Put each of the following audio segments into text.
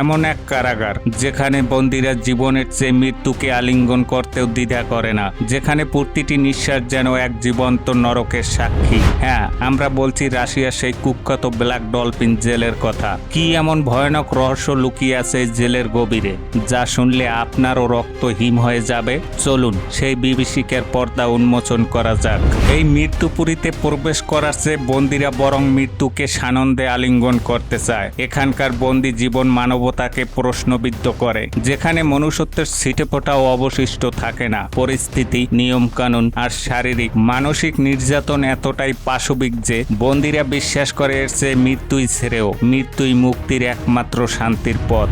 এমন এক কারাগার, যেখানে বন্দিরা জীবনের চেয়ে মৃত্যুকে আলিঙ্গন করতেও দ্বিধা করে না, যেখানে প্রতিটি নিঃশ্বাস যেন এক জীবন্ত নরকের সাক্ষী। হ্যাঁ আমরা বলছি রাশিয়ার সেই কুখ্যাত ব্ল্যাক ডলফিন জেলের কথা। কি এমন ভয়ানক রহস্য লুকিয়ে আছে জেলের গভীরে, যা শুনলে আপনারও রক্ত হিম হয়ে যাবে? চলুন, সেই বিভীষিকের পর্দা উন্মোচন করা যাক। এই মৃত্যুপুরীতে প্রবেশ করার চেয়ে বন্দিরা বরং মৃত্যুকে সানন্দে আলিঙ্গন করতে চায়। এখানকার বন্দি জীবন মানবতাকে প্রশ্নবিদ্ধ করে, যেখানে মনুষ্যত্বের ছিটে ফোটাও অবশিষ্ট থাকে না। পরিস্থিতি, নিয়মকানুন আর শারীরিক, মানসিক নির্যাতন এতটাই পাশবিক যে বন্দিরা বিশ্বাস করে এর চেয়ে মৃত্যুই ছেড়েও মৃত্যুই মুক্তির একমাত্র শান্তির পথ।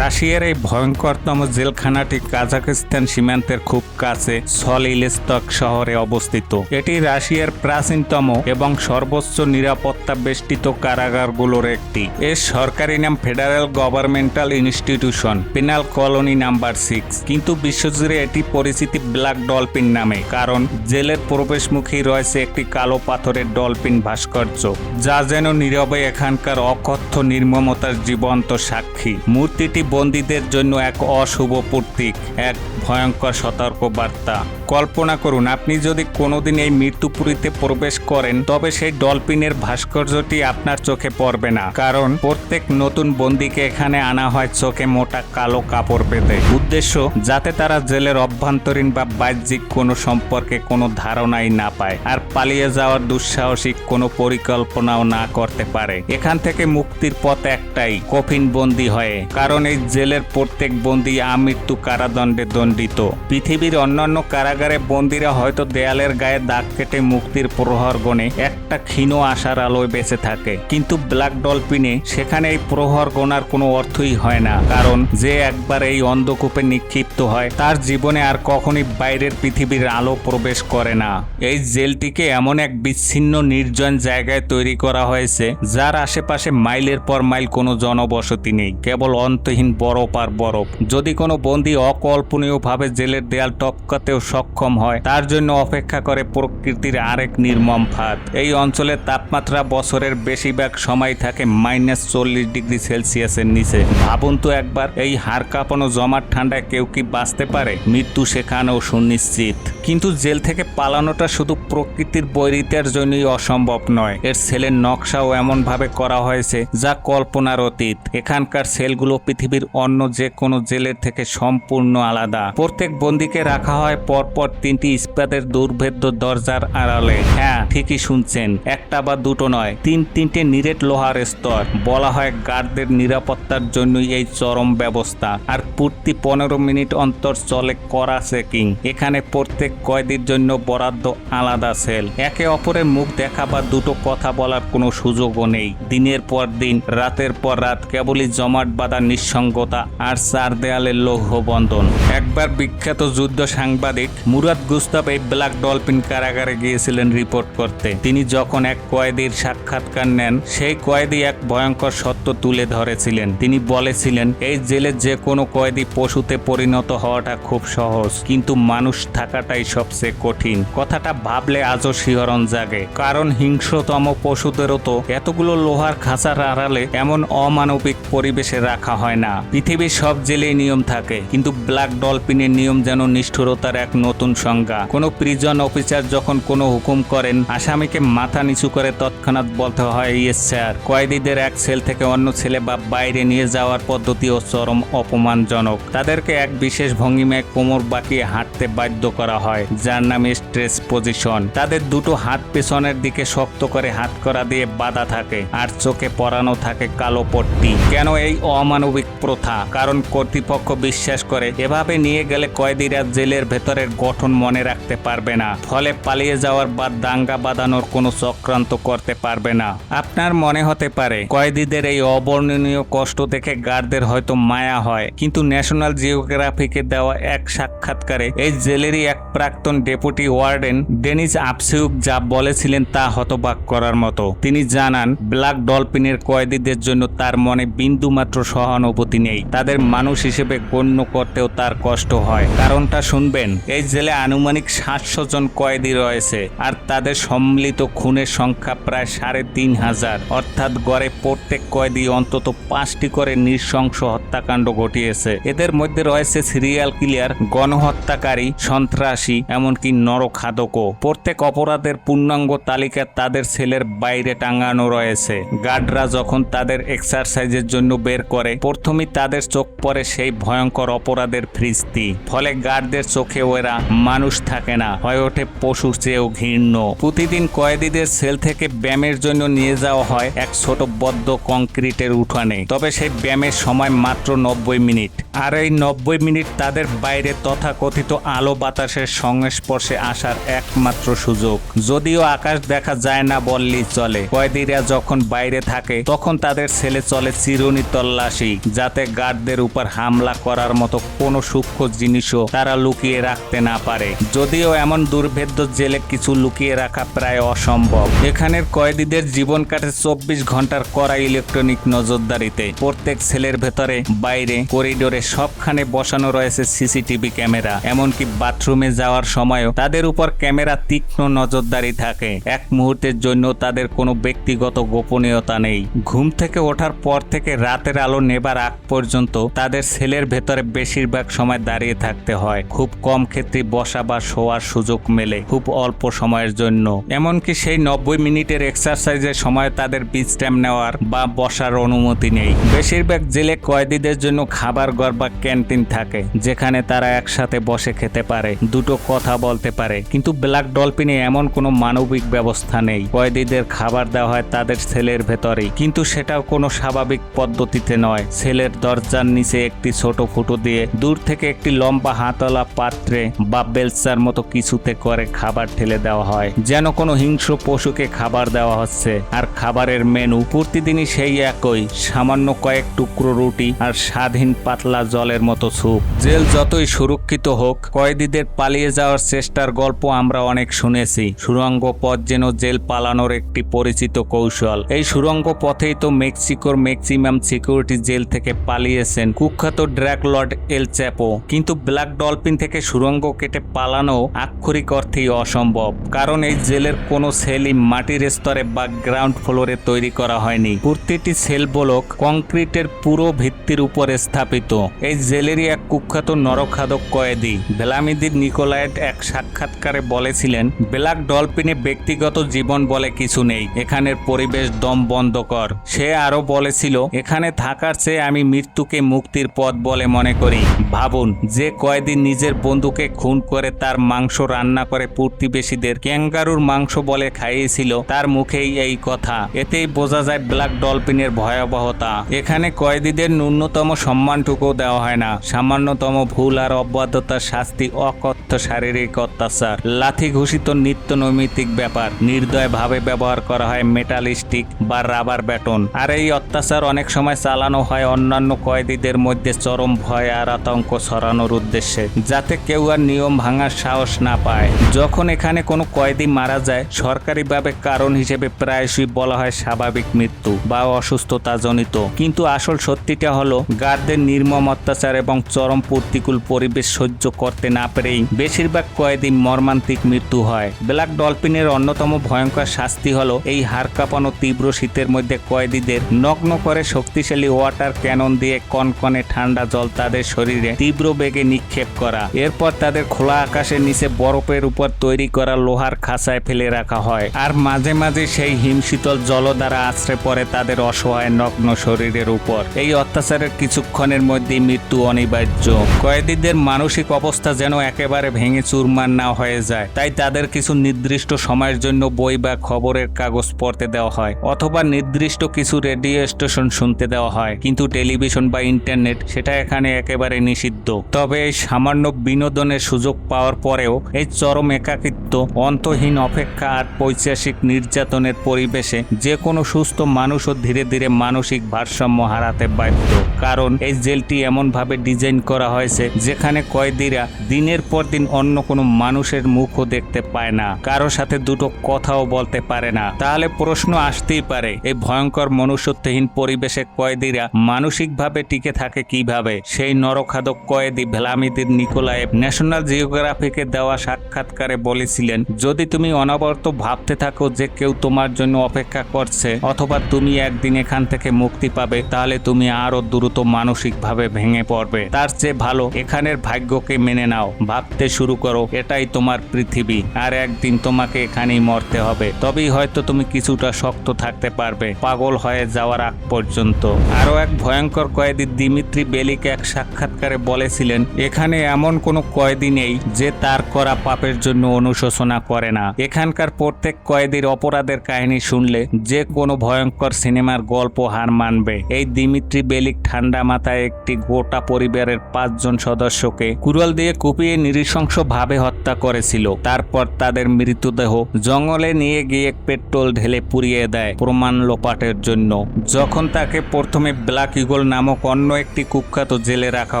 রাশিয়ার এই ভয়ঙ্করতম জেলখানাটি কাজাকিস্তান সীমান্তের খুব কাছে সলিলেস্তক শহরে অবস্থিত। এটি রাশিয়ার প্রাচীনতম এবং সর্বোচ্চ নিরাপত্তা বেষ্টিত কারাগারগুলোর একটি। এর সরকারি নাম federal governmental institution penal colony number six কিন্তু বিশ্বজুড়ে এটি পরিচিতি ব্ল্যাক ডলফিন নামে, কারণ জেলের প্রবেশমুখী রয়েছে একটি কালো পাথরের ডলফিন ভাস্কর্য, যা যেন নীরবে এখানকার অকথ্য নির্মমতার জীবন্ত সাক্ষী। মূর্তিটি বন্দীদের জন্য এক অশুভ প্রতীক, এক ভয়ঙ্কর সতর্ক বার্তা কল্পনা করুন, আপনি যদি কোনোদিন এই মৃত্যুপুরীতে প্রবেশ করেন, তবে সেই ডলফিনের ভাস্কর্যটি আপনার চোখে পড়বে না। কারণ প্রত্যেক নতুন বন্দীকে এখানে আনা হয় চোখে মোটা কালো কাপড় পেতে। উদ্দেশ্য, যাতে তারা জেলের অভ্যন্তরীণ বা বাহ্যিক কোনো সম্পর্কে কোনো ধারণাই না পায়, আর পালিয়ে যাওয়ার দুঃসাহসিক কোনো পরিকল্পনাও না করতে পারে। এখান থেকে মুক্তির পথ একটাই, কফিন বন্দী হয়ে। কারণ এই জেলের প্রত্যেক বন্দী আমৃত্যু কারাদণ্ডে দণ্ডিত। পৃথিবীর অন্যান্য কারাগারে বন্দীরা হয়তো দেয়ালের গায়ে দাগ কেটে মুক্তির প্রহর গণে একটা ক্ষীণ আশার আলোয় বেঁচে থাকে। কিন্তু ব্ল্যাক ডলফিনে সেখানে এই প্রহর গোনার কোনো অর্থই হয় না। কারণ যে একবার এই অন্ধকূপে নিক্ষিপ্ত হয়, তার জীবনে আর কখনই বাইরের পৃথিবীর আলো প্রবেশ করে না। এই জেলটিকে এমন এক বিচ্ছিন্ন নির্জন জায়গায় তৈরি করা হয়েছে, যার আশেপাশে মাইলের পর মাইল কোনো জনবসতি নেই, কেবল অন্তহীন বরফ আর বরফ। যদি কোনো বন্দী অকল্পনীয়ভাবে জেলের দেয়াল টপকাতেও সক্ষম হয়। তার জন্য অপেক্ষা করে প্রকৃতির আরেক নির্মম ফাঁদ। এই অঞ্চলের তাপমাত্রা বছরের বেশিরভাগ সময় থাকে মাইনাস চল্লিশ ডিগ্রি সেলসিয়াসের নিচে। ভাবুন তো একবার, এই হাড় কাঁপানো জমাট ঠান্ডায় কেউ কি বাঁচতে পারে? মৃত্যু সেখানেও সুনিশ্চিত। কিন্তু জেল থেকে পালানোটা শুধু প্রকৃতির বৈরিতার জন্যই অসম্ভব নয়। এর সেলের নকশাও এমনভাবে করা হয়েছে যা কল্পনার অতীত। এখানকার সেলগুলো পৃথিবীর অন্য যে কোনো জেলের থেকে সম্পূর্ণ আলাদা। প্রত্যেক বন্দীকে রাখা হয় পরপর তিনটি ইস্পাতের দুর্ভেদ্য দরজার আড়ালে। হ্যাঁ ঠিকই শুনছেন, একটা বা দুটো নয়। তিন তিনটে নিরেট লোহার স্তর। বলা হয় গার্ডদের নিরাপত্তার জন্যই এই চরম ব্যবস্থা। আর প্রতি পনেরো মিনিট অন্তর চলে করা চেকিং। এখানে প্রত্যেক কয়েদির জন্য বরাদ্দ আলাদা সেল। একে অপরের মুখ দেখা বা দুটো কথা বলার কোনো সুযোগও নেই। দিনের পর দিন, রাতের পর রাত কেবলই জমাট বাঁধা নিঃসঙ্গতা আর চার দেয়ালের লৌহ বন্ধন একবার বিখ্যাত যুদ্ধ সাংবাদিক মুরাদ গুস্তাব এই ব্ল্যাক ডলফিন কারাগারে গিয়েছিলেন রিপোর্ট করতে। তিনি যখন এক কয়েদির সাক্ষাৎকার নেন, সেই কয়েদি এক ভয়ঙ্কর সত্য তুলে ধরেছিলেন। তিনি বলেছিলেন, এই জেলে যে কোনো কয়েদি পশুতে পরিণত হওয়াটা খুব সহজ, কিন্তু মানুষ থাকাটাই সবচেয়ে কঠিন। কথাটা ভাবলে আজও শিহরণ জাগে। কারণ হিংস্রতম পশুদেরও তো এতগুলো লোহার খাঁচার আড়ালে এমন অমানবিক পরিবেশে রাখা হয় না। পৃথিবীর সব জেলেই নিয়ম থাকে, কিন্তু ব্ল্যাক ডলফিনের নিয়ম যেন নিষ্ঠুরতার এক নতুন সংজ্ঞা। কোনো প্রিজন অফিসার যখন কোনো হুকুম করেন, আসামিকে মাথা নিচু করে তৎক্ষণাৎ বলতে হয়, ইয়েস, স্যার। কয়েদিদের এক সেল থেকে অন্য ছেলে বা বাইরে নিয়ে যাওয়ার পদ্ধতিও চরম অপমানজনক। তাদেরকে এক বিশেষ ভঙ্গিমায় কোমর বাঁকিয়ে হাঁটতে বাধ্য করা হয়, যার নামে স্ট্রেস পজিশন। তাদের দুটো হাত পেছনের দিকে শক্ত করে হাত করা দিয়ে বাঁধা থাকে, আর চোখে পরানো থাকে কালো পট্টি। কেন এই অমানবিক প্রথা? কারণ কর্তৃপক্ষ বিশ্বাস করে, এভাবে নিয়ে গেলে কয়েদিরা জেলের ভেতরের গঠন মনে রাখতে পারবে না, ফলে পালিয়ে যাওয়ার বা দাঙ্গা বাঁধানোর কোনো চক্রান্ত করতে পারবে না। আপনার মনে হতে পারে, কয়েদিদের এই অবর্ণনীয় কষ্ট দেখে গার্ডদের হয়তো মায়া হয়, কিন্তু ন্যাশনাল জিওগ্রাফিকে দেওয়া এক সাক্ষাৎকারে এই জেলেরই এক প্রাক্তন ডেপুটি ওয়ার্ডেন ডেনিস আপসিউক যা বলেছিলেন তা হতবাক করার মতো। তিনি জানান, ব্ল্যাক ডলফিনের কয়েদিদের জন্য তার মনে বিন্দুমাত্র সহানুভূতি নেই। তাদের মানুষ হিসেবে গণ্য করতেও তার কষ্ট হয়। কারণটা শুনবেন, এই জেলে আনুমানিক সাতশো জন কয়েদি রয়েছে, আর তাদের সম্মিলিত খুনের সংখ্যা প্রায় সাড়ে তিন হাজার। অর্থাৎ গড়ে প্রত্যেক কয়েদি অন্তত পাঁচটি করে নৃশংস হত্যাকাণ্ড ঘটিয়েছে। এদের মধ্যে রয়েছে সিরিয়াল কিলিয়ার গণহত্যাকারী, সন্ত্রাসী, এমনকি নরখাদকও। প্রত্যেক অপরাধের পূর্ণাঙ্গ তালিকা তাদের সেলের বাইরে টাঙানো রয়েছে। গার্ডরা যখন তাদের এক্সারসাইজের জন্য বের করে, প্রথমেই তাদের চোখ পড়ে সেই ভয়ঙ্কর অপরাধের ফ্রিস্তি। ফলে গার্ডদের চোখে ওরা মানুষ থাকে না, হয়ে ওঠে পশু চেয়েও ঘৃণ্য। প্রতিদিন কয়েদিদের সেল থেকে ব্যায়ামের জন্য নিয়ে যাওয়া হয় এক ছোট বদ্ধ কংক্রিটের উঠানে। তবে সেই ব্যায়ামের সময় মাত্র নব্বই মিনিট। আর এই নব্বই মিনিট তাদের বাইরে তথাকথিত আলো বাতাসের সংস্পর্শে আসার একমাত্র সুযোগ। যদিও আকাশ দেখা যায় না বললেই চলে। কয়েদিরা যখন বাইরে থাকে, তখন তাদের ছেলে চলে চিরুনি তল্লাশি, যাতে গার্ডদের উপর হামলা করার মতো কোনো সূক্ষ্ম জিনিসও তারা লুকিয়ে রাখতে না পারে। যদিও এমন দুর্ভেদ্য জেলে কিছু লুকিয়ে রাখা প্রায় অসম্ভব। এখানের কয়েদিদের জীবন কাটে চব্বিশ ঘণ্টার কড়া ইলেকট্রনিক নজরদারিতে। প্রত্যেক ছেলের ভেতরে বাইরে করিডোরে সবখানে বসানো রয়েছে সিসিটিভি ক্যামেরা, এমনকি বাথরুমে যাওয়ার সময়ও তাদের উপর ক্যামেরা তীক্ষ্ণ নজরদারি থাকে। এক মুহূর্তের জন্য তাদের কোনো ব্যক্তিগত গোপনীয়তা নেই। ঘুম থেকে ওঠার পর থেকে রাতের আলো নেবার আগ পর্যন্ত তাদের সেলের ভেতরে বেশিরভাগ সময় দাঁড়িয়ে থাকতে হয়। খুব কম ক্ষেত্রে বসা বা শোয়ার সুযোগ মেলে খুব অল্প সময়ের জন্য। এমনকি সেই নব্বই মিনিটের এক্সারসাইজের সময় তাদের বিশ্রাম নেওয়ার বা বসার অনুমতি নেই। বেশিরভাগ জেলে কয়েদিদের জন্য খাবার ঘর বা ক্যান্টিন থাকে, যেখানে তারা একসাথে বসে খেতে পারে, দুটো কথা বলতে পারে। কিন্তু ব্ল্যাক ডলফিনে এমন কোনো মানবিক ব্যবস্থা নেই। কয়েদিদের খাবার দেওয়া হয় তাদের সেলের ভেতরেই। কিন্তু সেটাও কোনো স্বাভাবিক পদ্ধতিতে নয়। সেলের দরজার নিচে একটি ছোট ফুটো দিয়ে দূর থেকে একটি লম্বা হাতলা পাত্রে বা বেলসার মতো কিছুতে করে খাবার ঠেলে দেওয়া হয়, যেন কোনো হিংস্র পশুকে খাবার দেওয়া হচ্ছে। আর খাবারের মেনু প্রতিদিনই সেই একই। সামান্য কয়েক টুকরো রুটি আর স্বাধীন পাতলা জলের মতো স্যুপ জেল যতই সুরক্ষিত হোক, কয়েদিদের পালিয়ে যাওয়ার চেষ্টার গল্প আমরা অনেক শুনেছি। সুরঙ্গ পথ যেন জেল পালানোর একটি পরিচিত কৌশল। এই সুরঙ্গ পথেই তো মেক্সিকোর ম্যাক্সিমাম সিকিউরিটি জেল থেকে পালিয়েছেন কুখ্যাত ড্র্যাক লর্ড এল চ্যাপো। কিন্তু ব্ল্যাক ডলফিন থেকে সুরঙ্গ কেটে পালানো আক্ষরিক অর্থেই অসম্ভব। কারণ এই জেলের কোনো সেলই মাটির স্তরে বা গ্রাউন্ড ফ্লোরে তৈরি করা হয়নি। প্রতিটি সেল ব্লক কংক্রিটের পুরো ভিত্তির উপরে স্থাপিত। এই জেলেরই এক কুখ্যাত নরখাদক কয়েদি। ভেলামিদির নিকোলায়েট এক সাক্ষাৎকারে বলেছিলেন ব্ল্যাক ডলফিনে ব্যক্তিগত জীবন বলে কিছু নেই, এখানের পরিবেশ দম বন্ধ কর সে আরও বলেছিল, এখানে থাকার চেয়ে আমি মৃত্যুকে মুক্তির পথ বলে মনে করি। ভাবুন, যে কয়েদি নিজের বন্ধুকে খুন করে তার মাংস রান্না করে প্রতিবেশীদের ক্যাঙ্গারুর মাংস বলে খাইয়েছিল, তার মুখেই এই কথা। এতেই বোঝা যায় ব্ল্যাক ডলফিনের ভয়াবহতা। এখানে কয়েদিদের ন্যূনতম সম্মানটুকু দেওয়া হয় না। সামান্যতম ভুল আর অবাধ্যতার শাস্তি অকথ্য। শারীরিক অত্যাচার। লাথি ঘোষিত নিত্য নৈমিত্তিক ব্যাপার। নির্দয় ভাবে ব্যবহার করা হয় মেটাল স্টিক বা রাবার ব্যাটন। আর এই অত্যাচার অনেক সময় চালানো হয় অন্যান্য কয়েদিদের মধ্যে চরম ভয় আর আতঙ্ক ছড়ানোর উদ্দেশ্যে, যাতে কেউ আর নিয়ম ভাঙার সাহস না পায়। যখন এখানে কোনো কয়েদি মারা যায়, সরকারিভাবে কারণ হিসেবে প্রায়শই বলা হয় স্বাভাবিক মৃত্যু বা অসুস্থতা জনিত কিন্তু আসল সত্যিটা হলো, গার্ডদের নির্মম অত্যাচার এবং চরম প্রতিকূল পরিবেশ সহ্য করতে না পেরেই বেশিরভাগ কয়েদি মর্মান্তিক মৃত্যু হয়। ব্ল্যাক ডলফিনের অন্যতম ভয়ঙ্কর শাস্তি হলো এই হাড় কাঁপানো তীব্র শীতের মধ্যে কয়েদিদের নগ্ন করে শক্তিশালী ওয়াটার ক্যানন দিয়ে কনকনে ঠান্ডা জল তাদের শরীরে তীব্র বেগে নিক্ষেপ করা। এরপর তাদের খোলা আকাশের নিচে বরফের উপর তৈরি করা লোহার খাঁচায় ফেলে রাখা হয়। আর মাঝে মাঝে সেই হিমশীতল জল দ্বারা আশ্রে পড়ে তাদের অসহায় নগ্ন শরীরের উপর। এই অত্যাচারের কিছুক্ষণের মধ্যেই মৃত্যু অনিবার্য। কয়েদিদের মানসিক অবস্থা যেন একেবারে একেবারে ভেঙে চুরমার না হয়ে যায়। তাই তাদের কিছু নির্দিষ্ট সময়ের জন্য বই বা খবরের কাগজ পড়তে দেওয়া হয়, অথবা নির্দিষ্ট কিছু রেডিও স্টেশন শুনতে দেওয়া হয়। কিন্তু টেলিভিশন বা ইন্টারনেট সেটা এখানে একেবারে নিষিদ্ধ। তবে এই সামান্য বিনোদনের সুযোগ পাওয়ার পরেও এই চরম একাকিত্ব, অন্তহীন অপেক্ষা আর পৈশাসিক নির্যাতনের পরিবেশে যে কোনো সুস্থ মানুষও ধীরে ধীরে মানসিক ভারসাম্য হারাতে বাধ্য। কারণ এই জেলটি এমনভাবে ডিজাইন করা হয়েছে, যেখানে কয়েদিরা দিনের পর দিন অন্য কোনো মানুষের মুখও দেখতে পায় না। কারও সাথে দুটো কথাও বলতে পারে না। তাহলে প্রশ্ন আসতেই পারে এই ভয়ঙ্কর মনুষ্যত্বহীন পরিবেশে কয়েদিরা মানসিকভাবে টিকে থাকে কীভাবে? সেই নরখাদক কয়েদি ভ্লামিদির নিকোলায়েভ ন্যাশনাল জিওগ্রাফিকে দেওয়া সাক্ষাৎকারে বলেছিলেন, যদি তুমি অনবরত ভাবতে থাকো যে কেউ তোমার জন্য অপেক্ষা করছে, অথবা তুমি একদিন এখান থেকে মুক্তি পাবে, তাহলে তুমি আরও দ্রুত মানসিকভাবে ভেঙে পড়বে। তার চেয়ে ভালো এখানের ভাগ্যকে মেনে নাও। ভাবতে শুরু করো, এটাই তোমার পৃথিবী। আর একদিন তোমাকে এখানেই মরতে হবে। তবেই হয়তো তুমি কিছুটা শক্ত থাকতে পারবে, পাগল হয়ে যাওয়ার আগ পর্যন্ত। আরও এক ভয়ঙ্কর কয়েদি দিমিত্রি বেলিক এক সাক্ষাৎকারে বলেছিলেন, এখানে এমন কোনো কয়েদি নেই যে তার করা পাপের জন্য অনুশোচনা করে না। এখানকার প্রত্যেক কয়েদির অপরাধের কাহিনী শুনলে যে কোনো ভয়ঙ্কর সিনেমার গল্প হার মানবে। এই দিমিত্রি বেলিক ঠান্ডা মাথায় একটি গোটা পরিবারের পাঁচজন সদস্যকে কুড়াল দিয়ে কুপিয়ে নৃশংস ভাবে হত্যা করেছিল। তারপর তাদের মৃতদেহ জঙ্গলে নিয়ে গিয়ে পেট্রোল ঢেলে পুড়িয়ে দেয় প্রমাণ লোপাটের জন্য। যখন তাকে প্রথমে ব্ল্যাক ইগল নামক অন্য একটি কুখ্যাত জেলে রাখা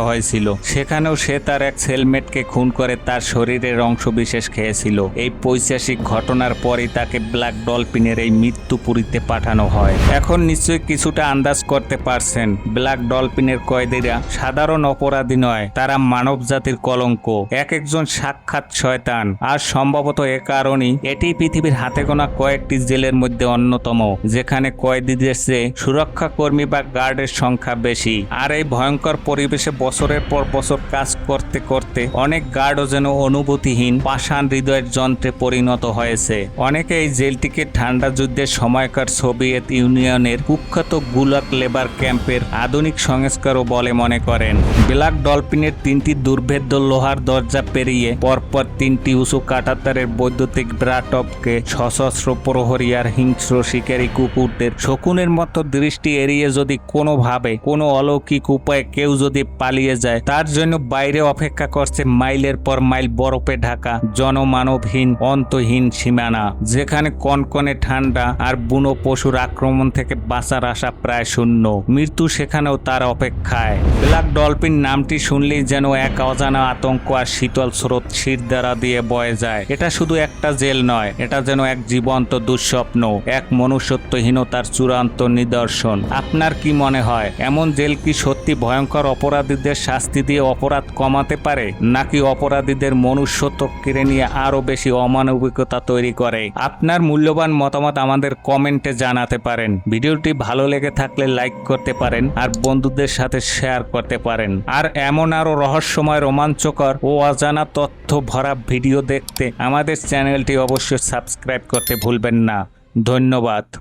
হয়েছিল, সেখানেও সে তার এক সেলমেটকে খুন করে তার শরীরের অংশ বিশেষ খেয়েছিল। এই পৈশাসিক ঘটনার পরেই তাকে ব্ল্যাক ডলফিনের এই মৃত্যু মৃত্যুপুরীতে পাঠানো হয়। এখন নিশ্চয়ই কিছুটা আন্দাজ করতে পারছেন, ব্ল্যাক ডলফিনের কয়েদিরা সাধারণ অপরাধী নয়, তারা মানব জাতির কলঙ্ক এক একজন সাক্ষাৎ শয়তান। আর সম্ভবত এ কারণেই এটি পৃথিবীর হাতে গোনা কয়েকটি জেলের মধ্যে অন্যতম, যেখানে কয়েদিদের চেয়ে সুরক্ষা কর্মী বা গার্ডের সংখ্যা বেশি। আর এই ভয়ঙ্কর পরিবেশে বছরের পর বছর কাজ করতে করতে অনেক গার্ডও যেন অনুভূতিহীন, পাষাণ হৃদয়ের যন্ত্রে পরিণত হয়েছে। অনেকে এই জেলটিকে ঠান্ডা যুদ্ধের সময়কার সোভিয়েত ইউনিয়নের কুখ্যাত গুলাক লেবার ক্যাম্পের আধুনিক সংস্কারও বলে মনে করেন। ব্ল্যাক ডলফিনের তিনটি দুর্ভেদ্য লোহার দরজা পেরিয়ে পরপর তিনটি উঁচু কাটাতারের বৈদ্যুতিক ব্রাটপকে সশস্ত্র প্রহরী আর হিংস্র শিকারী কুকুরদের শকুনের মতো দৃষ্টি এড়িয়ে যদি কোনোভাবে, কোনো অলৌকিক উপায়ে কেউ যদি পালিয়ে যায়, তার জন্য বাইরে অপেক্ষা করছে মাইলের পর মাইল বরফে ঢাকা জনমানবহীন অন্তহীন সীমানা, যেখানে কনকনে ঠান্ডা আর বুনো পশুর আক্রমণ থেকে বাঁচার আশা প্রায় শূন্য। মৃত্যু সেখানেও তার অপেক্ষায়। ব্ল্যাক ডলফিন নামটি শুনলেই যেন এক অজানা আতঙ্ক আর শীতল স্রোত শির দ্বারা দিয়ে বয়ে যায়। এটা শুধু একটা জেল নয়, এটা যেন এক জীবন্ত দুঃস্বপ্ন, এক মনুষ্যত্বহীনতার চূড়ান্ত নিদর্শন। আপনার কি মনে হয়, এমন জেল কি সত্যি ভয়ঙ্কর অপরাধীদের শাস্তি দিয়ে অপরাধ কমাতে পারে? নাকি অপরাধীদের মনুষ্যত্ব কেড়ে নিয়ে আরও বেশি অমানবিকতা তৈরি করে? আপনার মূল্যবান মতামত আমাদের কমেন্টে জানাতে পারেন। ভিডিওটি ভালো লেগে থাকলে লাইক করতে পারেন আর বন্ধুদের সাথে শেয়ার করতে পারেন। আর এমন আরও রহস্যময়, রোমাঞ্চকর ও অজানা তথ্য ভরা ভিডিও দেখতে আমাদের চ্যানেলটি অবশ্যই সাবস্ক্রাইব করতে ভুলবেন না। ধন্যবাদ।